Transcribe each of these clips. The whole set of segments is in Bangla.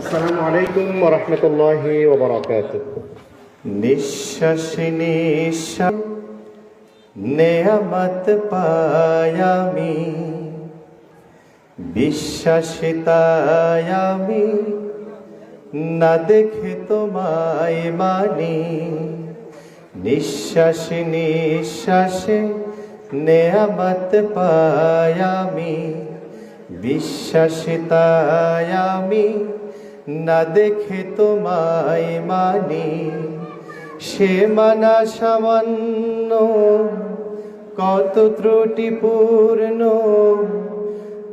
আসসালামু আলাইকুম রহমতুল্লাহি নিঃশ্বাস নিঃশ্বাস, নেয়ামত পায়ামি বিশ্বাসিতায়ামি না দেখে তোমায় মানি। নিঃশ্বাস নিঃশ্বাসে নেয়ামত পায়ামি বিশ্বাসিতায়ামি না দেখে তোমায় মানে সে মানা সামান্য কত ত্রুটিপূর্ণ।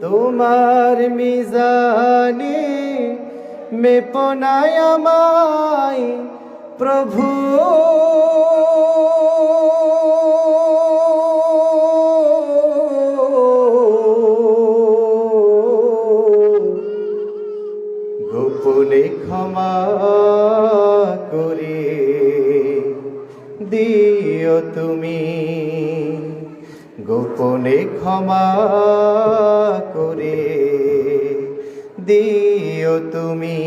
তোমার মিজানে মেপনায় আমায় প্রভু। দিও তুমি। গোপনে ক্ষমা করে দিও তুমি।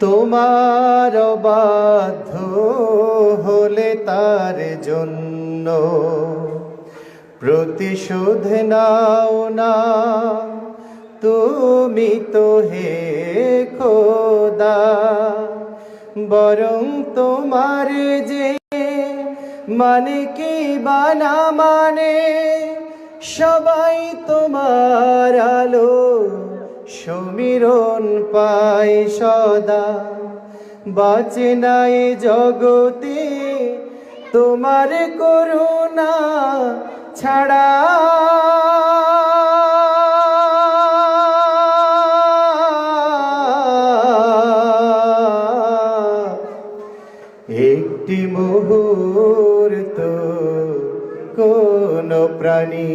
তোমার বাধ্য হলে তার জন্য প্রতিশোধ নাও না। তুমি তো হে খোদা। বরং তোমার যে মানে কি বানা মানে সবাই তোমার আলো সমীরণ পায় সদা। বাঁচে নাই জগতে তোমার করুণা ছাড়া। মুহূর্ত কোন প্রাণী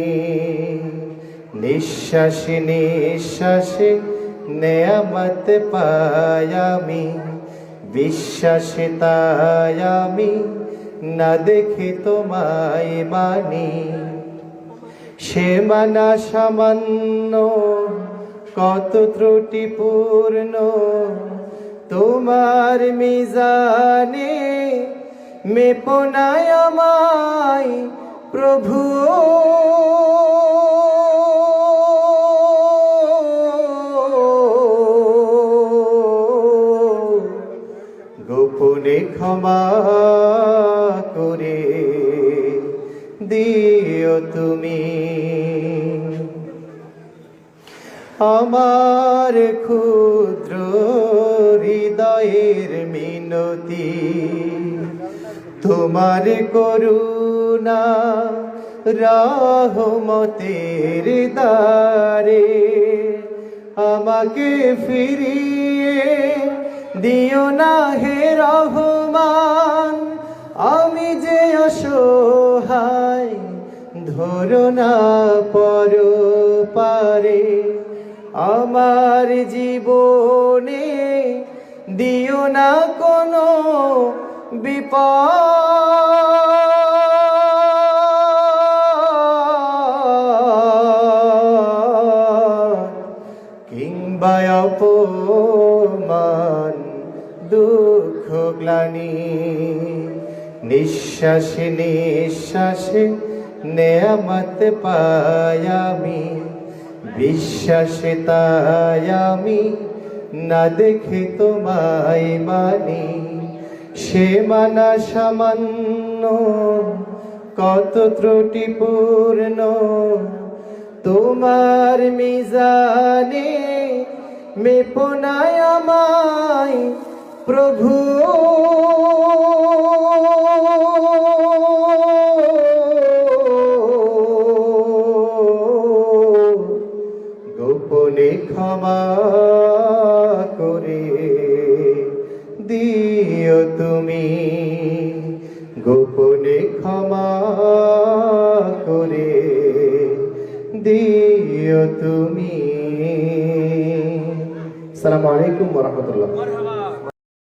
নিঃশ্বাসে নিঃশ্বাসে নেয়ামত পায়ামি বিশ্বাসে তাই আমি না দেখে তোমায় মানি। সে মানা সামান্য কত ত্রুটিপূর্ণ, তোমার মিজানে মেপনায় আমায় প্রভু। গোপনে ক্ষমা করে দিও তুমি। আমার ক্ষুদ্র হৃদয়ের মিনতি তোমার করুণা রহমতের দারে আমাকে ফিরিয়ে দিও না হে রহমান। আমি যে অসহায়, ধরো না পর পারে আমার জীবনে দিও না কোনো বিপদ। কিংবা দুঃখ, গ্লানি, নিঃশ্বাসে নিঃশ্বাসে নেয়ামত পায়ামি বিশ্বাসে তাই আমি, না দেখে তোমায় মানি সে মানা সামান্য কত ত্রুটিপূর্ণ তোমার মিজানে মেপনায় আমায় প্রভু। গোপনে ক্ষমা দিও তুমি। সালামু রহমতুল্লাহ।